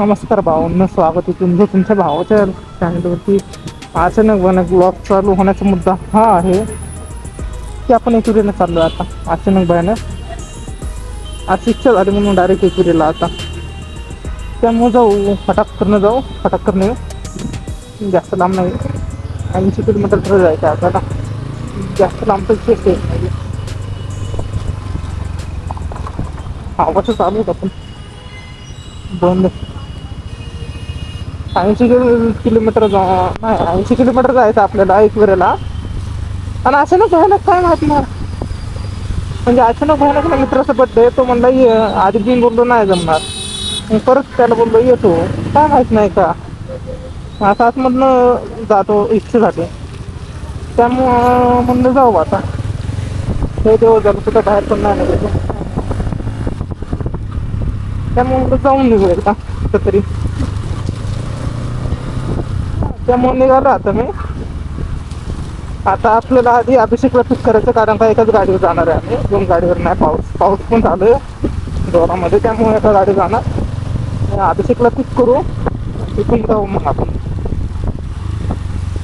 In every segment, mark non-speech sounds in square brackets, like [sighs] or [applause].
नमस्कार भाऊंनो स्वागत आहे तुमचं तुमच्या भावाच्या चॅनलवरती अचानक बनक ब्लॉग चालू होण्याचा मुद्दा हा आहे की आपण एकुरीला चाललो आता. अचानक भयानक. आज इच्छा झाली म्हणून डायरेक्ट एकुरीला आता. त्यामुळे जाऊ फटाक करणं जाऊ फटाक करणं येऊ. जास्त लांब नाही. ऐंशी किलोमीटर तर जायचं आहे आपल्याला जास्त लांबचं विशेष आहे. नाही आवाज चालू होता पण. बंद. ऐंशी किलोमीटर जा नाही ऐंशी किलोमीटर जायचं आपल्याला एक वेळेला आणि अचानक भयानक काय माहीत ना? म्हणजे अचानक भयानक ना मित्राचा बड्डे तो म्हणला ये आधी मी बोललो नाही जमणार. मग परत त्याला बोललो येतो. काय माहीत नाही का? आता आतमधनं जातो इच्छेसाठी त्यामुळं म्हणलं जाऊ आता. हे देव झालं कुठं बाहेर पण नाही निघायचं. त्यामुळे जाऊन निघू एकदा तरी त्यामुळे निघालो आता मी. आता आपल्याला आधी अभिषेकला पिक करायचं कारण का एकाच गाडीवर जाणार आहे आम्ही. दोन गाडीवर नाही पाऊस पाऊस पण चालू आहे जोरामध्ये त्यामुळे एका गाडी जाणार. अभिषेकला पिक करू. तिथून जाऊ मग आपण.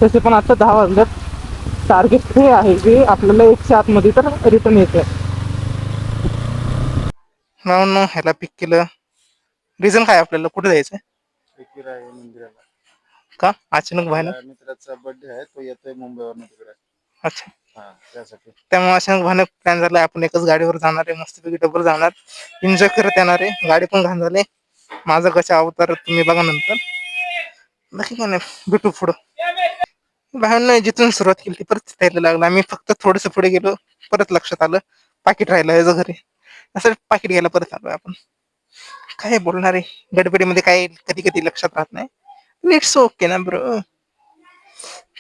तसे पण आता दहा वाजल्यात टार्गेट हे आहे की आपल्याला एकशे आतमध्ये तर रिटर्न येते ना ह्याला पिक केलं. रिझन काय आपल्याला? कुठे मंदिराला. का? अचानक माझ्या मित्राचा बर्थडे आहे तो येतोय मुंबईवरून तिकडे. अच्छा. हा त्यासाठी. त्यामुळे अचानक भयानक प्लॅन झालाय आपण एकच गाडीवर जाणार आहे मस्तपैकी डबल जाणार. एन्जॉय करत येणार आहे गाडी पण घाण झाली. माझा कशा अवतार तुम्ही बघा नंतर. बाकी काय नाही भेटू पुढं. नाही जिथून सुरुवात केली ती परत यायला लागला. मी फक्त थोडस पुढे गेलो परत लक्षात आलं. पाकिट राहिलं याचं घरी. असं पाकिट घ्यायला परत आलोय आपण. काय बोलणार आहे? गडबडीमध्ये काय कधी कधी लक्षात राहत नाही. इट्स ओके ना ब्रो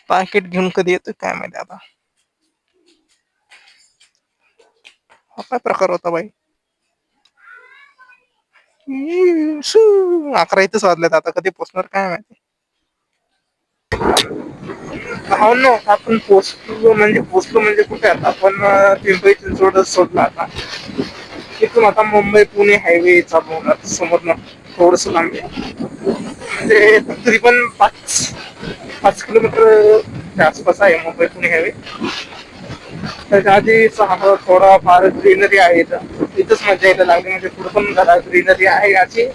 पाकिट घेऊन कधी येतोय काय माहिती आता हा काय प्रकार होता बाई अकरा इथेच वाजल्यात आता कधी पोचणार काय माहिती हो ना आपण पोचलो म्हणजे पोचलो म्हणजे कुठे आता आपण पिंपरी चिंचवडच सोडला आता तिथून आता मुंबई पुणे हायवे चालू होणार समोरनं थोडस लांब आहे. म्हणजे तरी पण पाच पाच किलोमीटर आसपास आहे मुंबई पुणे हायवे त्याच्या आधी सहा थोडा फार ग्रीनरी आहे इथं. इथंच मजा यायला लागली म्हणजे पुढे पण झाला ग्रीनरी आहे याची.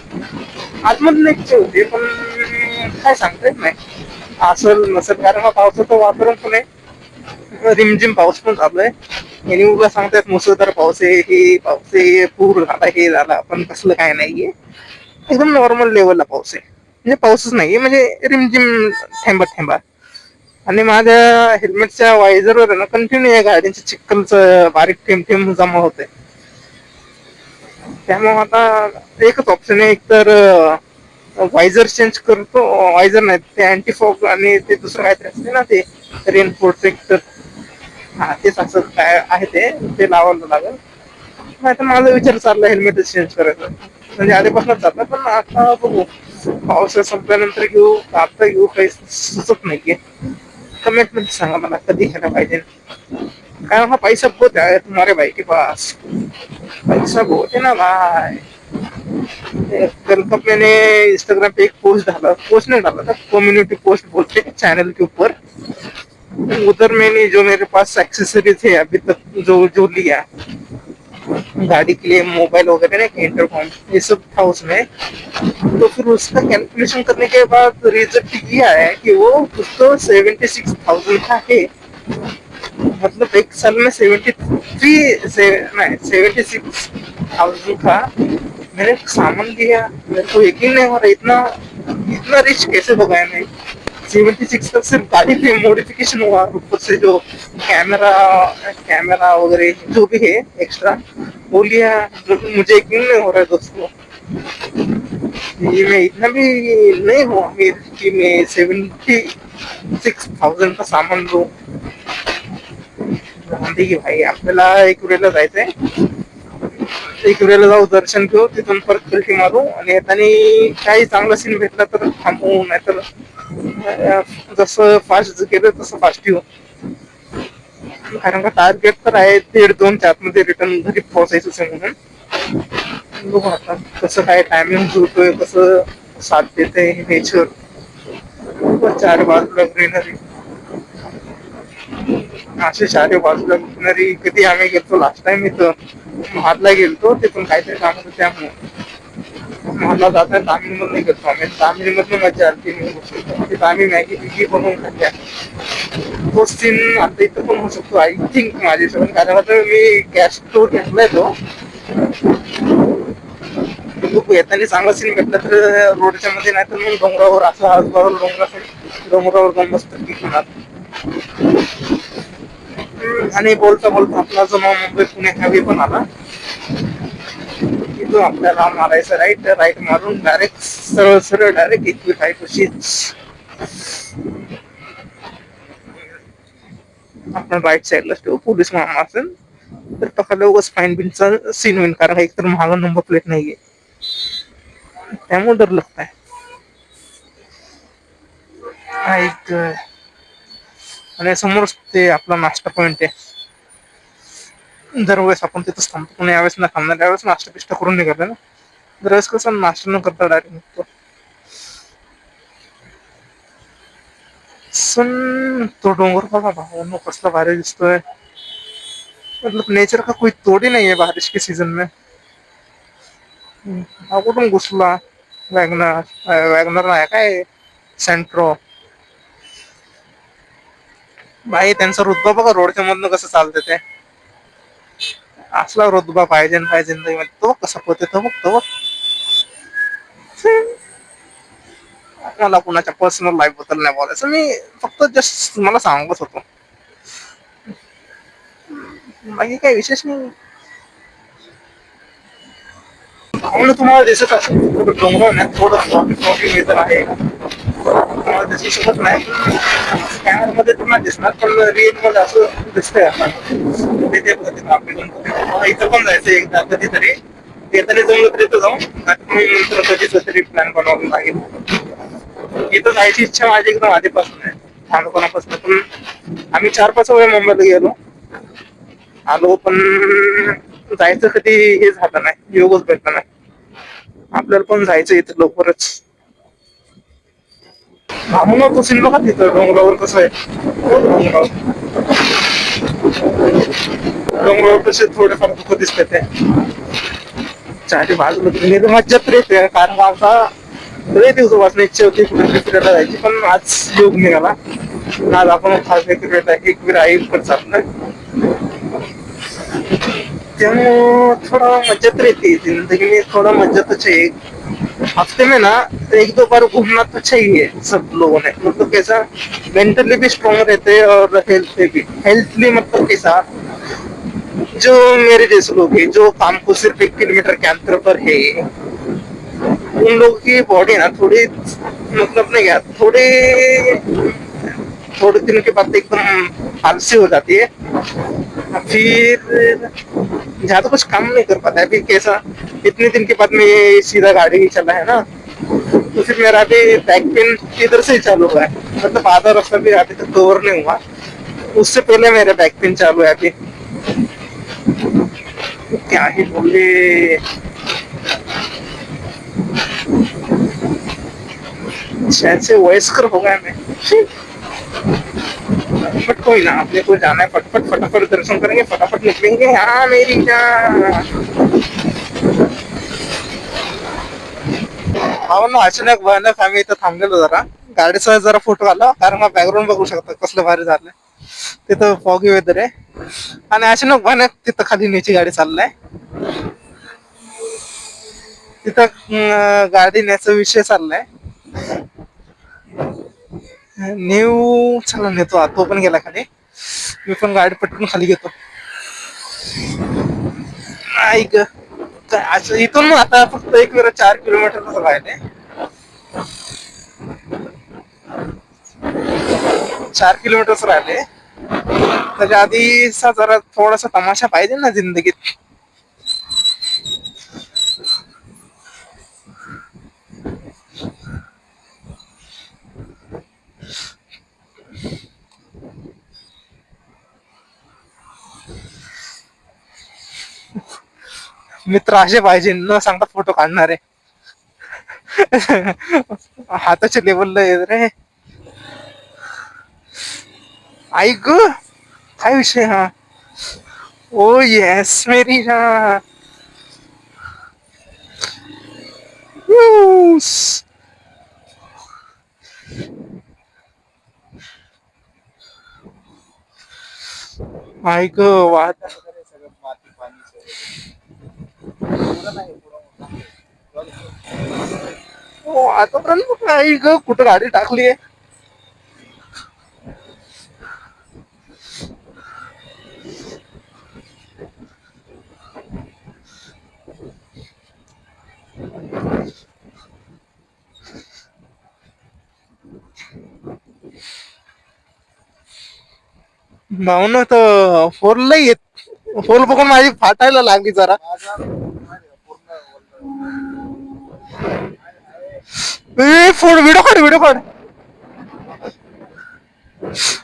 आतमधून एक इच्छा होती पण काय सांगता येत नाही. असल नसेल कारण हा पावसाचं वातावरण पण आहे. रिमझिम पाऊस पण झालाय. यांनी उगा सांगतायत मुसळधार पाऊस आहे हे पाऊस आहे पूर झाला हे झाला पण कसलं काय नाहीये. एकदम नॉर्मल लेवलला पाऊस आहे. म्हणजे पाऊसच नाहीये म्हणजे रिमझिम थेंबा थेंबा. आणि माझ्या हेल्मेटच्या वायझरवर आहे ना कंटिन्यू या गाड्यांच्या चिक्कलचं बारीक थेंब थेंब जमा होते त्यामुळे आता एकच ऑप्शन आहे एक तर वायझर चेंज करतो वायझर नाही ते अँटीफॉग आणि ते दुसरं काहीतरी असते ना ते रेन प्रोटेक्टर हा तेच असं काय आहे ते ते लावायला लागेल. नाही तर माझा विचार चालला हेल्मेट चेंज करायचं. म्हणजे आधीपासूनच चालला पण आता बघू संपल्यानंतर घेऊ आता घेऊ काही सुचत नाहीये कमेंट मध्ये सांगा मला कधी घ्यायला पाहिजे पैसा बहुत के पास पैसा बहुत ना भाई कल मैंने इंस्टाग्राम पे एक पोस्ट डाला पोस्ट नहीं डाला कम्युनिटी पोस्ट बोलते चैनल के ऊपर उधर मैंने जो मेरे पास एक्सेसरीज है अभी तक जो जो लिया गाड़ी के लिए मोबाइल वगैरह ना इंटरकॉम ये सब था उसमें। तो फिर उसका कैलकुलेशन करने के बाद रिज़ल्ट ये आया कि वो कुछ तो सेवेंटी सिक्स थाउज़ेंड का है मतलब एक साल में seventy three seventy six thousand का मैंने सामान लिया मेरे को यकीन नहीं हो रहा, इतना इतना रिच कैसे हो गया मैं? सेवेंटी सिक्स तक सिर्फ़ गाड़ी पे मॉडिफिकेशन हुआ ऊपर से जो कैमरा कैमरा वगैरह जो भी है एक्स्ट्रा वो लिया जो कि मुझे यकीन नहीं हो रहा है दोस्तों ये मैं इतना भी नहीं हूँ अमीर कि मैं सेवेंटी सिक्स का सामान देखिए भाई आपल्याला एक वेळेला जायचंय एक वेळेला जाऊ दर्शन घेऊ तिथून परत फिरकी मारू आणि येताना काही चांगला सीन भेटला तर अं, जसं फास्ट गेलं तसं फास्ट येऊ. कारण का टार्गेट तर आहे दीड दोनच्या आतमध्ये रिटर्न घरी पोहोचायचं म्हणून. बघू आता कसं काय टायमिंग जुळतोय कसं साथ देते नेचर चार बाजूला ग्रीनरी असे चारे बाजूला ग्रीनरी कधी आम्ही गेलतो लास्ट टाइम इथं महादला गेलतो तिथून काहीतरी काम होतं त्यामुळे. मला जाता तामिळ मधून आम्ही तामिळ मजा आली तिथं आम्ही मॅगी बिगी बनवून खाल्ल्या तो सीन आता इथं पण होऊ शकतो. आय थिंक माझ्यासोबत कारण आता मी गॅस तो घेतलाय तो. खूप येताना चांगला सीन भेटला तर रोडच्या मध्ये नाही तर मग डोंगरावर असं आजूबाजूला डोंगरासाठी डोंगरावर जाऊन मस्त आणि बोलता बोलता आपला जो मुंबई पुणे हायवे पण आला. इथून आपल्याला मारायचं राईट राईट मारून डायरेक्ट सरळ सरळ डायरेक्ट एकवी राईट अशीच आपण राईट साईडला ठेवू पोलीस मामा असेल तर पकडलं उगाच फाईन बिनचा सीन होईल कारण एक तर महागा नंबर प्लेट नाहीये. त्यामुळे डर लगत आहे ऐक आणि समोरच ते आपला नाश्ता पॉइंट आहे. दरवेळेस आपण तिथं थांबतो पण यावेळेस ना थांबणार त्यावेळेस नाश्ता पिष्टा करून निघाला ना. दरवेळेस कसं नाश्ता न करता डायरेक्ट निघतो. सन तो डोंगर बघा भाऊ कसला भारी दिसतोय. मतलब नेचर का कोई तोड़ ही नहीं है बारिश के सीज़न में. हा, कुठून घुसला? वॅगनर वॅगनर नाही, काय? सेंट्रो भाई, त्यांचा रुतबा बघा, रोडच्या कसं चालते ते. असला रोदबा पाहिजे पाहिजे नाही तो कसा पोते तो बघ तो बघ. मला कुणाच्या पर्सनल लाईफबद्दल नाही बोलायचं. मी फक्त जस्ट मला सांगत होतो. बाकी काही विशेष नाही. तुम्हाला दिसत असेल. थोडं डोंगर नाही थोडं आहे. तुम्हाला दिसू शकत नाही. कॅमेरा तुम्हाला दिसणार पण रिअलमध्ये असं दिसतंय आपण तिथे बघा आपली गणपती. इथं पण जायचं एकदा कधीतरी. येताना जमलं तरी इथं जाऊन आणि नंतर कधीच तरी प्लॅन बनवावं लागेल इथं जायची इच्छा माझी एकदम आधीपासून आहे. लहानपणापासून पण. आम्ही चार पाच वेळा मुंबईला गेलो. आलो पण जायचं कधी हे झालं नाही. योगच भेटला नाही. आपल्याला पण जायचं इथं लवकरच. म्हणून तो सिनेमा तिथं डोंगरावर कसं आहे? डोंगरावर डोंगरावर कसे थोडेफार दुःख दिसते ते. चारी बाजूला गेले तर मज्जा तर कारण आमचा लय दिवसापासून इच्छा होती कुठे फिरायला जायची पण आज योग निघाला. आज आपण खास फिरायला एक विरा आई पण चाललोय त्यामुळं थोड़ा मज्जा तो जिंदगी थोड़ा मज्जा तो हफ़्ते में ना, एक दो बार घूमना तो चाहिए सब लोगों ने। मतलब कैसा मेंटली भी स्ट्रांग रहते हैं और हेल्थ पे भी। हेल्थली मतलब कैसा, जो मेरे जैसे लोग हैं, जो काम को सिर्फ़ एक किलोमीटर के अंतर पर है, उन लोगों की बॉडी ना थोड़ी मतलब नहीं क्या थोड़ी थोड़े दिन के बाद एकदम आलसी हो जाती है। फिर ज़्यादा कुछ काम नहीं कर पाता है। फिर कैसा, इतने दिन के बाद में ये सीधा गाड़ी ही चला है ना। तो फिर मेरा भी बैक पेन इधर से ही चालू हुआ है। मतलब आधा रास्ता भी अभी तक कवर नहीं हुआ। उससे पहले मेरा बैक पेन चालू है अभी। क्या ही बोले। शायद से वयस्कर हो गया मैं। फटफट कोई ना अपने को जाना है फटफट फटाफट दर्शन करेंगे फटाफट निकलेंगे हाँ मेरी जान हा ना अचानक भयानक आम्ही इथं थांबलेलो जरा. गाडीचा जरा फोटो आला कारण मग बॅकग्राऊंड बघू शकता कसलं भारी झालंय तिथं फॉगी वेदर आहे. आणि अचानक भयानक तिथं खाली न्यायची गाडी चाललाय. तिथं गाडी न्यायचा विषय चाललाय. नेऊ चला नेतो आ, तो पण गेला खाली. मी पण गाडी पटकन खाली घेतो. ऐक असं इथून मग आता फक्त एक वेळा चार किलोमीटर राहिले. चार किलोमीटर राहिले. त्याच्या आधीचा जरा थोडासा तमाशा पाहिजे ना जिंदगीत. मित्र असे पाहिजे न सांगता फोटो काढणारे. हाताच्या लेवलला येत रे. ऐक काय विषय हा? ओ येस मेरी हा. ऐक वाट हो आतापर्यंत काही ग? कुठं गाडी टाकली भावना तर फोरला येत फोर बघून माझी फाटायला लागली जरा माझा पूर्ण बोललो. ए फोड व्हिडिओ काढ व्हिडिओ काढ.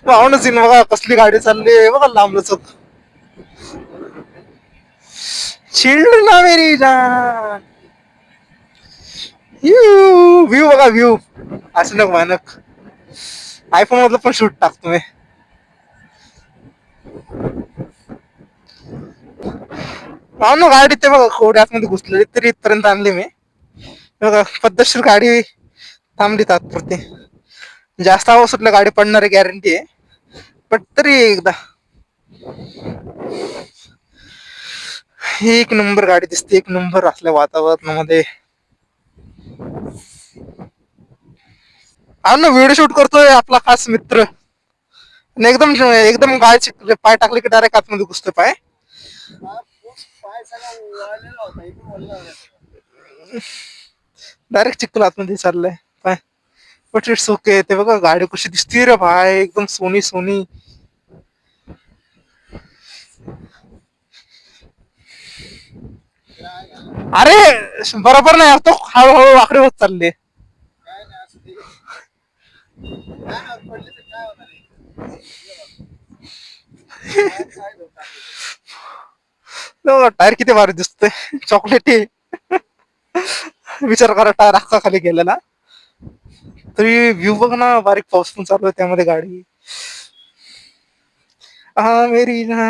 पाहुणच येईन बघा कसली गाडी चालली बघा लांब लचक चिल्ड ना मेरी जान. व्ह्यू बघा व्ह्यू अचानक मानक आयफोन मधलं पण शूट टाकतो मी पाहून गाडी ते बघा कोड्या आतमध्ये घुसलेली तरी इथपर्यंत आणली मी. बघा पद्धतशीर गाडी थांबली तात्पुरती. जास्त आवाज सुटलं गाडी पडणारी गॅरंटी आहे. पण तरी एकदा. एक नंबर गाडी दिसते एक नंबर असल्या वातावरणामध्ये. आणि ना व्हिडिओ शूट करतोय आपला खास मित्र. आणि एकदम एकदम गाय पाय टाकले की डायरेक्ट आतमध्ये घुसतोय पाय. पाय सगळा वळलेला होता, इकडून वळला होता. डायरेक्ट चिखल आतमध्ये चाललंय पाय बट इट्स ओके ते बघा गाडी कशी दिसते रे भाय एकदम सोनी सोनी अरे बरोबर नाही तो हळूहळू वाकडे होत चालले काय नाही असं ते. काय नाही, पडले तर काय होणार आहे? काय- काय धोका आहे? टायर किती भारी दिसतोय चॉकलेटी [laughs] विचार करा टायर अख्खा खाली गेलेला तरी व्ह्यू बघ ना बारीक पाऊस पण चालू आहे त्यामध्ये गाडी. हा मेरी ना.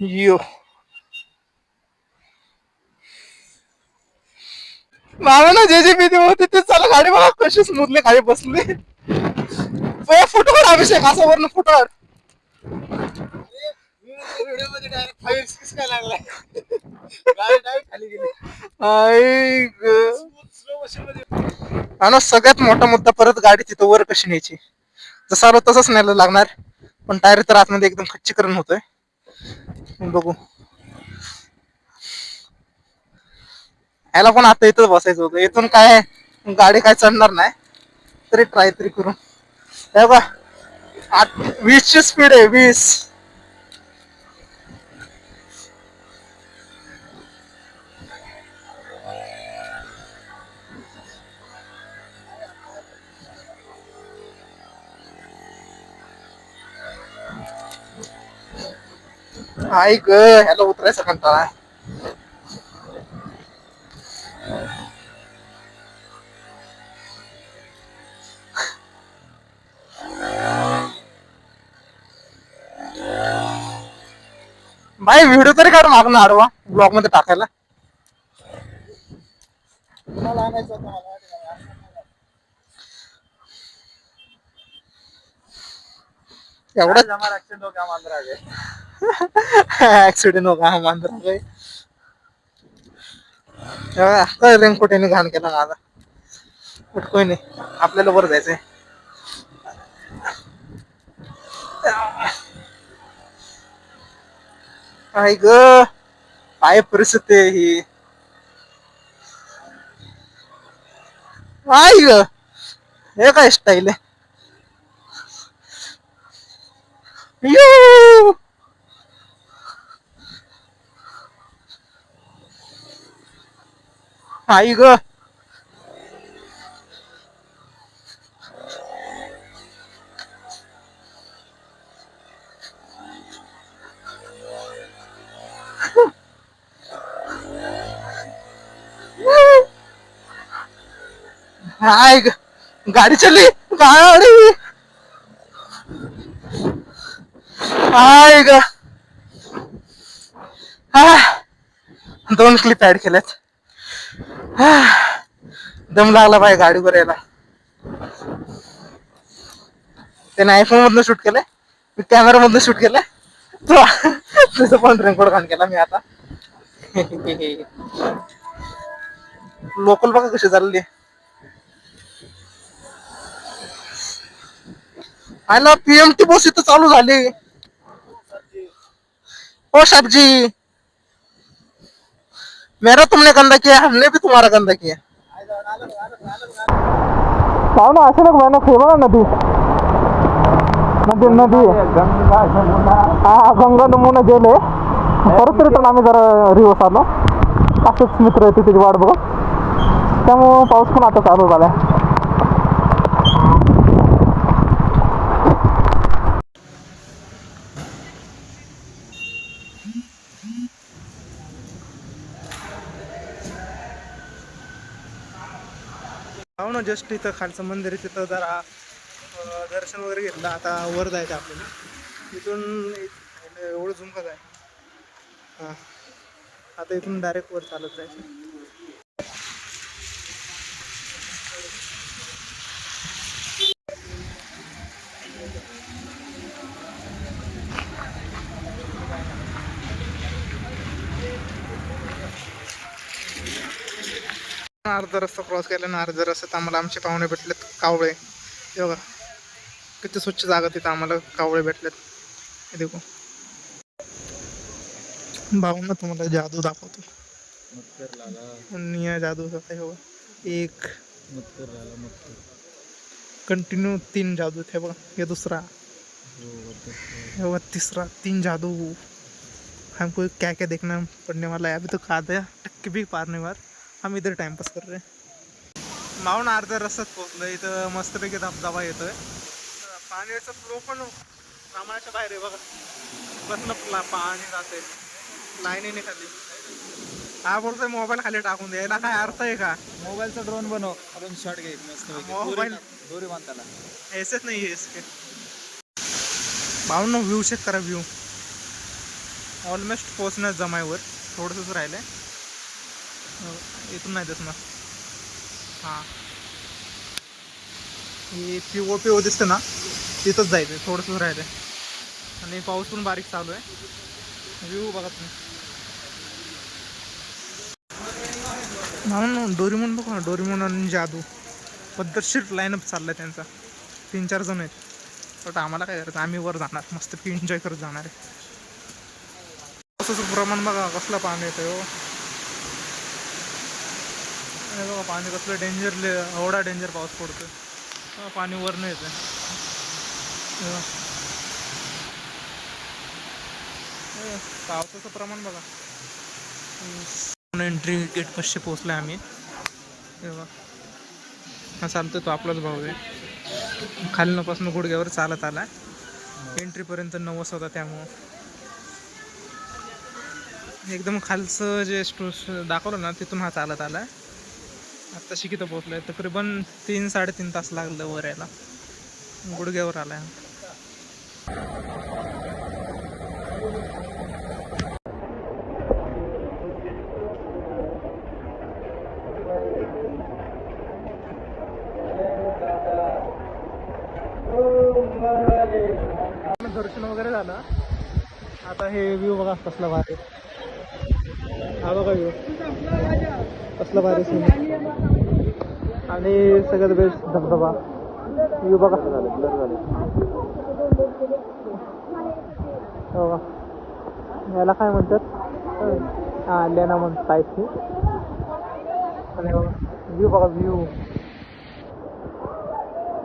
यो. मला ना जे जे भीती होते ते चला गाडी बघा कशी स्मूथली खाली बसली. फोटो काढ अभिषेक असा वरून फोटो काढ. काय लागलाय? गाडी खाली गेली. आई ग. मध्ये. आणि सगळ्यात मोठा मुद्दा परत गाडी तिथं वर कशी न्यायची? जसं आलो तसंच न्यायला लागणार. पण टायर तर आतमध्ये एकदम खच्चीकरण होतोय. बघू. याला पण आता इथंच बसायचं होतं. इथून काय गाडी काय चढणार नाही. तरी ट्राय तरी करू. हे बघा. आठ वीसची स्पीड आहे वीस. ग ह्याला उतरायचा कंटाळा. भाई व्हिडिओ तरी काढ मागणं आडवा ब्लॉगमध्ये टाकायला? एवढा ऍक्सिडेंट हो का मांजरा काही काय रेनकोट घाण केला माझा. कुठ कोई नाही. आपल्याला बरं जायचंय. काय ग काय परिस्थिती आहे ही? काय ग हे काय स्टाईल आहे? आई ग. हाय गाडी चालली. गाडी हाय ग. हा. दोन क्लिप ऍड केल्यात. [sighs] दम लागला पाहिजे गाडीवर यायला. त्याने आयफोन मधनं शूट केलंय मी कॅमेरा मधनं शूट केलंय. तो तुझं पण रेकॉर्ड घाण केला मी आता. [laughs] लोकल बघा कशी चालली. आयला पीएमटी बस इथं चालू झाली. ओ साहेबजी मेरा तुमने गंदा किया हमने भी तुम्हारा गंदा किया। पाहुणा असं नको भयानक नदी। नदी नदी। हा गंगा नमुना गेले परत रिटर्न आम्ही जरा रिवर्स आलो असंच मित्र येते त्याची वाट बघत. त्यामुळं पाऊस पण आता चालू झाला ना जस्ट इथं खालचं मंदिर आहे तिथं जरा दर्शन वगैरे घेतलं. आता वर जायचं आपल्याला. इथून एवढं झुमकत आहे. हां. आता इथून डायरेक्ट वर चालत जायचं. अर्धा रस्ता क्रॉस केला ना अर्धा रस्त्यात आम्हाला आमचे पाहुणे भेटलेत कावळे. हे बघा किती स्वच्छ जागा तिथं आम्हाला कावळे भेटलेत. हे देखो. भाऊंना तुम्हाला जादू दाखवतो. आणि या जादूचा हे बघा एक. कंटिन्यू तीन जादू थे बघा हे दुसरा. हे बघा तिसरा तीन जादू. हमको क्या क्या देखना पड़ने वाला है अभी तो आधा टक्के भी पार नहीं हुआ हम इधर टाइमपास कर रहे हैं। माऊन अर्ध्या रस्त्यात पोहोचलो इथं मस्तपैकी धबधबा येतोय पाण्याचा फ्लो पण प्रमाणाच्या बाहेर आहे बघा बसलं पाणी जाते लाईनीने खाली। हा बोलतोय मोबाईल खाली टाकून द्यायला काय अर्थ आहे का मोबाईलचा ड्रोन बनव आपण शॉट घे मस्त मोबाईल दोरी बांध त्याला ऐसेच नाही है इसके। भाऊ व्ह्यू चेक करा व्ह्यू ऑलमोस्ट पोचण्यात जमायवर थोडंसंच राहिलंय इथून नाही दिसणार. हां. हे पी ओ पी ओ दिसतं ना तिथंच जायचं थोडंसंच राहिलंय आणि पाऊस पण बारीक चालू आहे. व्ह्यू बघा तुम्ही. म्हणून डोरीमोन बघा ना डोरीमोन आणि जादू. पद्धतशीर लाईनअप चाललाय त्यांचा. तीन चार जण आहेत. बट आम्हाला काय करायचं? आम्ही वर जाणार. मस्त एन्जॉय करत जाणार आहे. पावसाचं प्रमाण बघा कसलं पाणी येतं हो. हे बघा पाणी कसलं डेंजर एवढा डेंजर पाऊस पडतो पाणी वर नाही येतं पावसाचं प्रमाण बघा. एंट्री गेट पाचशे पोचलं आम्ही. हे हा चालतो तो आपलाच भाऊ आहे. खालनापासून गुडघ्यावर चालत आला एंट्रीपर्यंत नवस होता त्यामुळं. एकदम खालचं जे स्टो दाखवलं ना तिथून हा चालत आला आत्ता शिकित पोहोचलाय. तकरीबन तीन साडेतीन तास लागलं वर यायला. गुडघ्यावर आलाय. आहे दर्शन वगैरे झालं. आता हे व्ह्यू बघा कसला भारी हा बघा व्ह्यू असलं भारी सीन आणि सगळ्यात बेस्ट धबधबा. व्ह्यू बघा. झालं ब्लर झाले हो याला काय म्हणतात? हा लेना म्हणतात टाईपची आणि व्ह्यू बघा व्ह्यू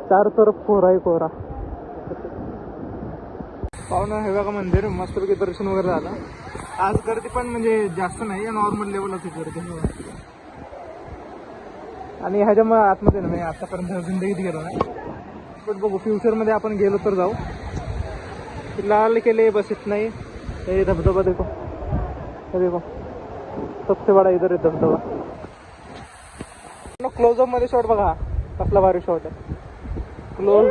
चार तरफ कोरा आहे कोरा. पाहुणं हे बघा मंदिर. मस्तपैकी दर्शन वगैरे झालं. आज गर्दी पण म्हणजे जास्त नाही नॉर्मल लेवलच गर्दी. आणि ह्याच्यामुळे आतमध्ये ना मी म्हणजे आतापर्यंत जिंदगीत गेलो नाही. पण बघू फ्युचरमध्ये आपण गेलो तर जाऊ. लाल केले बस इतना नाही. हे धबधबा देखो. हे देखो. सबसे बडा इधर आहे धबधबा क्लोजअपमध्ये शॉट बघा. कसला भारी शॉट आहे. क्लोज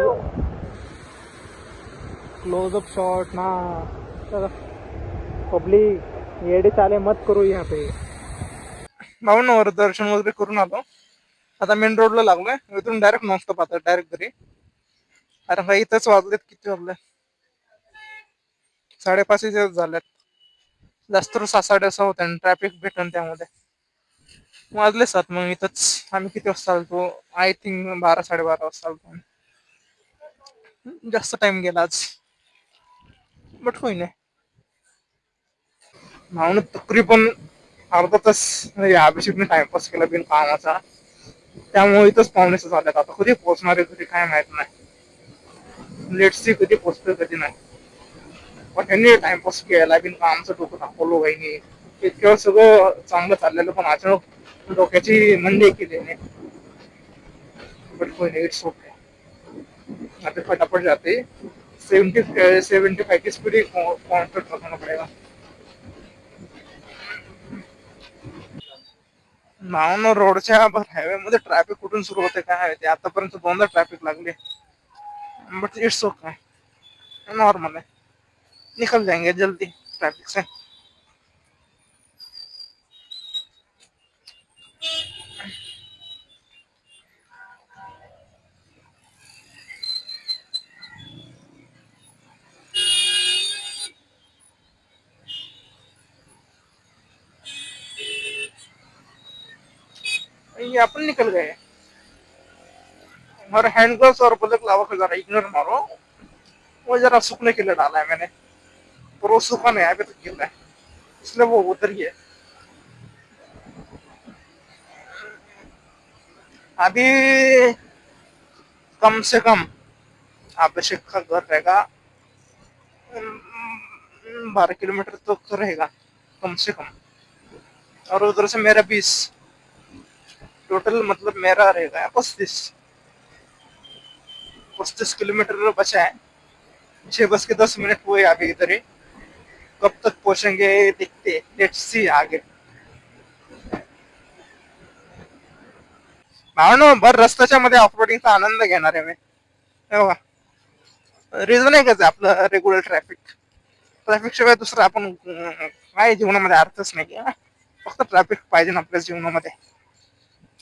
क्लोज अप शॉट ना. पब्लिक येडे चाले मत करू या पे. भाऊ दर्शन वगैरे करून आलो. आता मेन रोडला लागलोय. इथून डायरेक्ट नॉनस्टॉप आता डायरेक्ट घरी. अरे भाई इथंच वाजलेत किती वाजले? साडेपाच झाल्यात जास्त तर साडे साडेसहा होते आणि ट्रॅफिक भेटन त्यामध्ये. वाजले सात मग इथंच आम्ही किती वाजता आलतो आय थिंक बारा साडेबारा वाजता आलतो जास्त टाइम गेला आज. बट होई नाही. म्हणून तकरीबन अर्धा तास म्हणजे अभिषेकने टाइमपास केला बिन कामाचा. त्यामुळे इथंच पाहुणेच झाल्यात आता. कधी पोहोचणार आहे कधी काय माहीत नाही. लेट सी कधी पोहोचतोय कधी नाही. पण त्यांनी टाइमपास केला बिन कामचं डोकं दाखवलं वहिनी. इतक्या सगळं चांगलं चाललेलं पण अचानक डोक्याची मंदी केली नाही बट वहिनी इट्स ओके आता फटाफट जाते. सेवेंटी सेवेंटी फाइव की स्पीड कॉन्ट्रॅक्ट रखना पड़ेगा नाव रोडच्या हायवे मध्ये ट्रॅफिक कुठून सुरू होते काय ते? आतापर्यंत दोनदा ट्रॅफिक लागले. बट इट्स ओके नॉर्मल है निकल जाएंगे जल्दी ट्रैफिक से. ये अपन निकल गए। और हैंड ग्लव्स और बलक लावा को जरा इग्नोर मारो। वो जरा सूखने के लिए डाला है मैंने। पर वो सूखा नहीं अभी तक गिर रहा है। इसलिए वो उधर ही है। अभी कम से कम अभिषेक का घर रहेगा। बारह किलोमीटर तक तो रहेगा, कम से कम। और उधर से मेरा बीस टोटल मतलब मेरा रहेगा पस्तीस पस्तीस किलोमीटर बचा है। छह बज के दस मिनट हुए अभी इधर ही कब तक पहुंचेंगे देखते लेट्स सी आगे। भावनो भर रस्त्याच्या मध्ये ऑपरेटिंगचा आनंद घेणार आहे मी हे रिझन आहे का आपलं रेग्युलर ट्रॅफिक ट्रॅफिक शिवाय दुसरं आपण काय जीवनामध्ये अर्थच नाही फक्त ट्रॅफिक पाहिजे ना आपल्या जीवनामध्ये.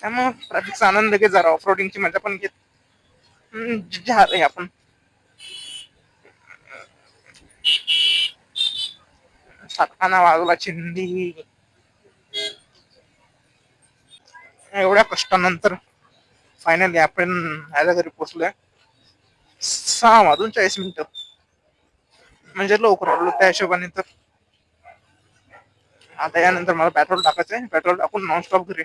त्यामुळे ट्रॅफिकचा आनंद घे जरा ऑफ रोडिंगची मजा पण घेत झाले आपण. सातकाना वाजला चिंदी. एवढ्या कष्टानंतर फायनली आपण ह्याच्या घरी पोचलोय सहा वाजून चाळीस मिनिट. म्हणजे लवकर आलो त्या हिशोबाने तर. आता यानंतर मला पेट्रोल टाकायचंय. पेट्रोल टाकून नॉनस्टॉप घरी.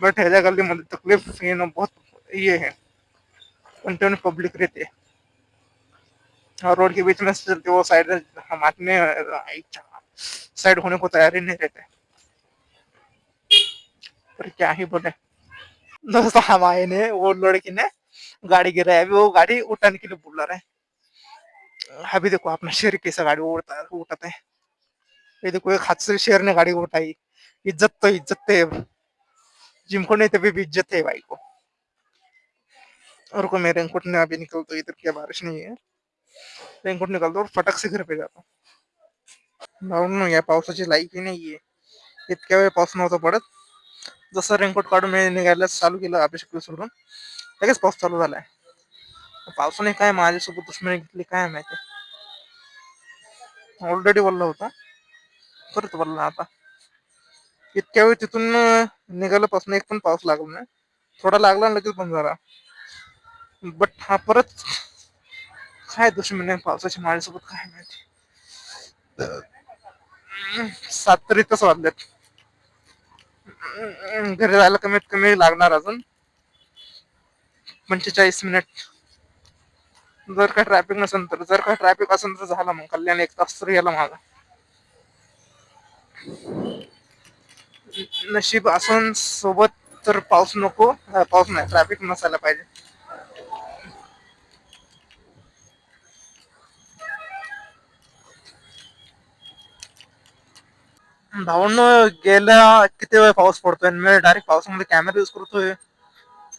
बट ह्याच्या गल्लीमध्ये तकलीफ येणं बहुत ये है। कंटिन्यू पब्लिक रहती है। और रोड के बीच में चलते वो साइड हम आदमी साइड होने को तैयार ही नहीं रहते। पर क्या ही बोले। दोस्तों हम आए ने वो लड़की ने गाड़ी गिरा है अभी वो गाड़ी उठाने के लिए बोल रहे है। अभी देखो अपना शेर कैसा गाड़ी उड़ता है उठाते है। ये देखो एक हाथ से शेर ने गाड़ी उठाई। इज्जत तो इज्जत है। जिनको नहीं तभी भी इज़्ज़त है भाई को। और को मेरे रेनकोट ने अभी निकल तो इधर क्या बारिश नहीं है। रेनकोट निकालतो और फटक से घर पे जातो भाऊ या पावसाची लाईक ही नाहीये इतक्या वेळ पाऊस नव्हता पडत। जसं रेनकोट काढून मी निघायला चालू केलं अभिषेक सोडून लगेच पाऊस चालू झालाय पावसाने काय माझ्यासोबत दुश्मनी घेतली काय माहिती ऑलरेडी बोलला होता। परत बोलला आता। इतक्या वेळ तिथून निघाल्यापासून एक पण पाऊस लागला नाही. थोडा लागला लगेच बंद झाला. बट हा परत काय दुश्मन आहे पावसाच्या माझ्यासोबत काय माहिती. सात तरी तस वाजलेत. घरी जायला कमीत कमी लागणार अजून. पंचेचाळीस मिनिट. जर का ट्रॅफिक नसेल तर जर का ट्रॅफिक असेल तर झाला मग. कल्याण एक तास तर गेला माझा नशीब असून सोबत तर पाऊस नको पाऊस नाही ट्रॅफिक नसायला पाहिजे. भाऊन गेल्या किती वेळ पाऊस पडतोय? आणि मी डायरेक्ट पावसामध्ये कॅमेरा युज करतोय.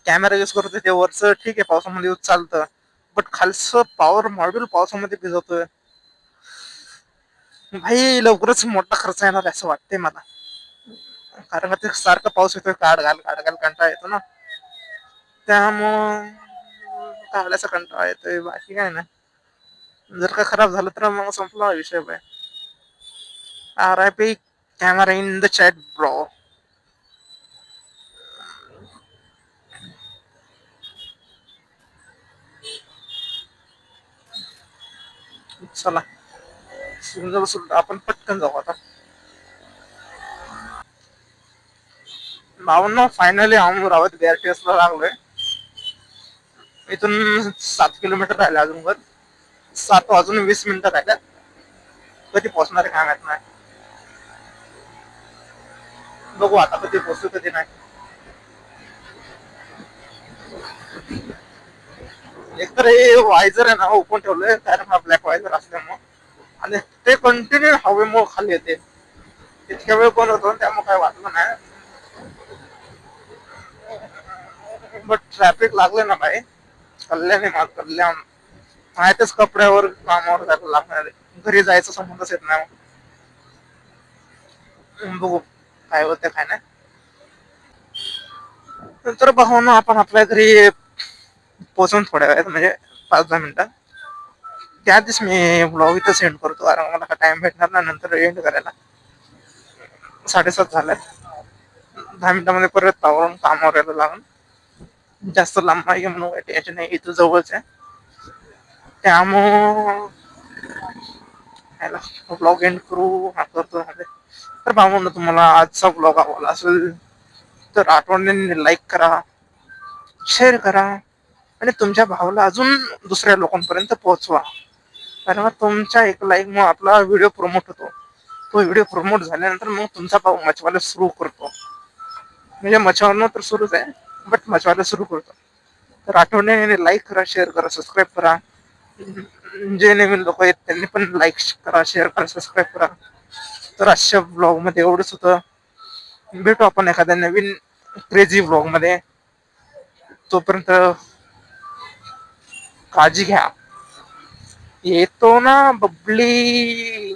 कॅमेरा यूज करतोय ते वरचं ठीक आहे पावसामध्ये यूज चालतं. बट खालचं पॉवर मॉड्यूल पावसामध्ये भिजवतोय. भाई लवकरच मोठा खर्च येणार असं वाटतंय मला. कारण का ते सारखं पाऊस येतोय काढ घाल काढ घाल कंटाळा येतो ना. त्यामुळं काढायचा कंटाळा येतोय बाकी काय नाही. जर का खराब झालं तर मग संपला विषय bye R I P camera in the chat bro चला. आपण पटकन जाऊ आता. भावना फायनली अमरावती बीआरटीएस ला लागलोय. इथून सात किलोमीटर राहिले अजून वर सात वाजून वीस मिनिटं राहिल्यात. कधी पोहोचणार काय माहीत नाही. बघू आता कधी पोहोचू कधी नाही. एकतर हे वायझर आहे ना ओपन ठेवलंय. कारण हा ब्लॅक वायझर असल्यामुळं. आणि ते कंटिन्यू हवेमुळे खाली येते. इतक्या वेळ बंद होतो त्यामुळे काय वाटलं नाही. बट ट्रॅफिक लागले ना भाई. कल्याण आहे कल्याण माहितच कपड्यावर कामावर जायला लागणार घरी जायचं संबंधच येत नाही. बघू काय होतं काय नाही. नंतर भावना आपण आपल्या घरी पोचून थोड्या वेळात म्हणजे पाच दहा मिनिटात त्या दिवस मी ब्लॉग इथं सेंड करतो कारण मला टाइम भेटणार ना नंतर एंड करायला. साडेसात झाले दहा मिनिटामध्ये परत पावरून कामावर यायला लागून जास्त लांब आहे म्हणून काही टेन्शन नाही इथं जवळच आहे. त्यामुळं ब्लॉग एंड करू हा करतो झाले तर भावना तुम्हाला आजचा ब्लॉग आवडला असेल तर आठवणीने लाईक करा शेअर करा आणि तुमच्या भावाला अजून दुसऱ्या लोकांपर्यंत पोहोचवा. कारण तुमच्या एक लाईक मग आपला व्हिडिओ प्रमोट होतो. तो व्हिडिओ प्रमोट झाल्यानंतर मग तुमचा भाऊ मच्छवाला सुरू करतो. म्हणजे मच्छवाला तर सुरूच आहे. बट मजवायला सुरू करतो. तर आठवण्याने लाईक करा शेअर करा सबस्क्राईब करा. जे नवीन लोक आहेत त्यांनी पण लाईक करा शेअर करा सबस्क्राईब करा. तर आजच्या ब्लॉगमध्ये एवढंच होतं. भेटू आपण एखाद्या नवीन क्रेझी ब्लॉगमध्ये. तोपर्यंत काळजी घ्या. येतो ना बबली